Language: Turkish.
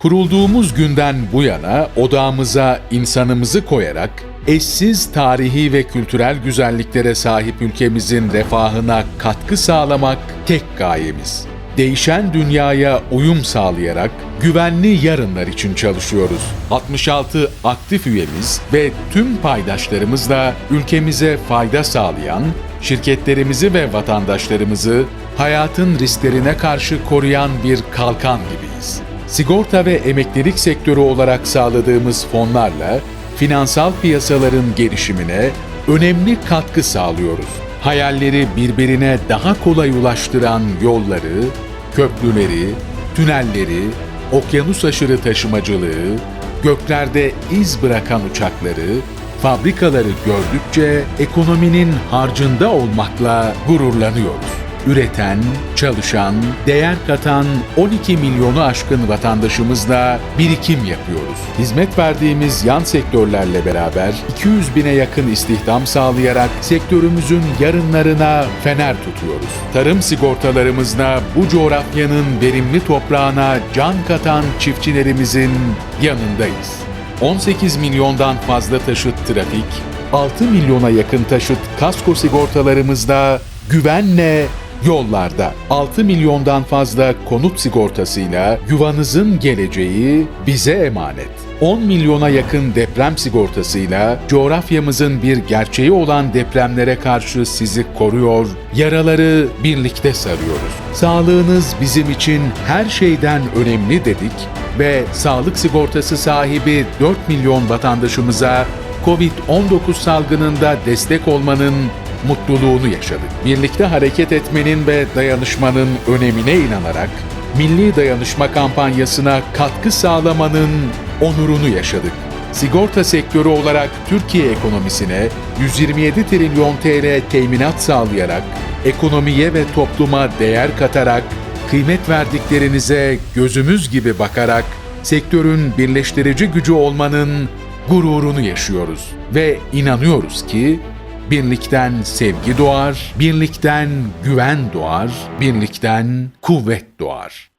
Kurulduğumuz günden bu yana odağımıza insanımızı koyarak eşsiz tarihi ve kültürel güzelliklere sahip ülkemizin refahına katkı sağlamak tek gayemiz. Değişen dünyaya uyum sağlayarak güvenli yarınlar için çalışıyoruz. 66 aktif üyemiz ve tüm paydaşlarımızla ülkemize fayda sağlayan, şirketlerimizi ve vatandaşlarımızı hayatın risklerine karşı koruyan bir kalkan gibiyiz. Sigorta ve emeklilik sektörü olarak sağladığımız fonlarla finansal piyasaların gelişimine önemli katkı sağlıyoruz. Hayalleri birbirine daha kolay ulaştıran yolları, köprüleri, tünelleri, okyanus aşırı taşımacılığı, göklerde iz bırakan uçakları, fabrikaları gördükçe ekonominin harcında olmakla gururlanıyoruz. Üreten, çalışan, değer katan 12 milyonu aşkın vatandaşımızla birikim yapıyoruz. Hizmet verdiğimiz yan sektörlerle beraber 200 bine yakın istihdam sağlayarak sektörümüzün yarınlarına fener tutuyoruz. Tarım sigortalarımızla bu coğrafyanın verimli toprağına can katan çiftçilerimizin yanındayız. 18 milyondan fazla taşıt trafik, 6 milyona yakın taşıt kasko sigortalarımızla güvenle yollarda. 6 milyondan fazla konut sigortasıyla yuvanızın geleceği bize emanet. 10 milyona yakın deprem sigortasıyla coğrafyamızın bir gerçeği olan depremlere karşı sizi koruyor, yaraları birlikte sarıyoruz. Sağlığınız bizim için her şeyden önemli dedik ve sağlık sigortası sahibi 4 milyon vatandaşımıza COVID-19 salgınında destek olmanın mutluluğunu yaşadık. Birlikte hareket etmenin ve dayanışmanın önemine inanarak Milli Dayanışma kampanyasına katkı sağlamanın onurunu yaşadık. Sigorta sektörü olarak Türkiye ekonomisine 127 trilyon TL teminat sağlayarak, ekonomiye ve topluma değer katarak, kıymet verdiklerinize gözümüz gibi bakarak sektörün birleştirici gücü olmanın gururunu yaşıyoruz ve inanıyoruz ki birlikten sevgi doğar, birlikten güven doğar, birlikten kuvvet doğar.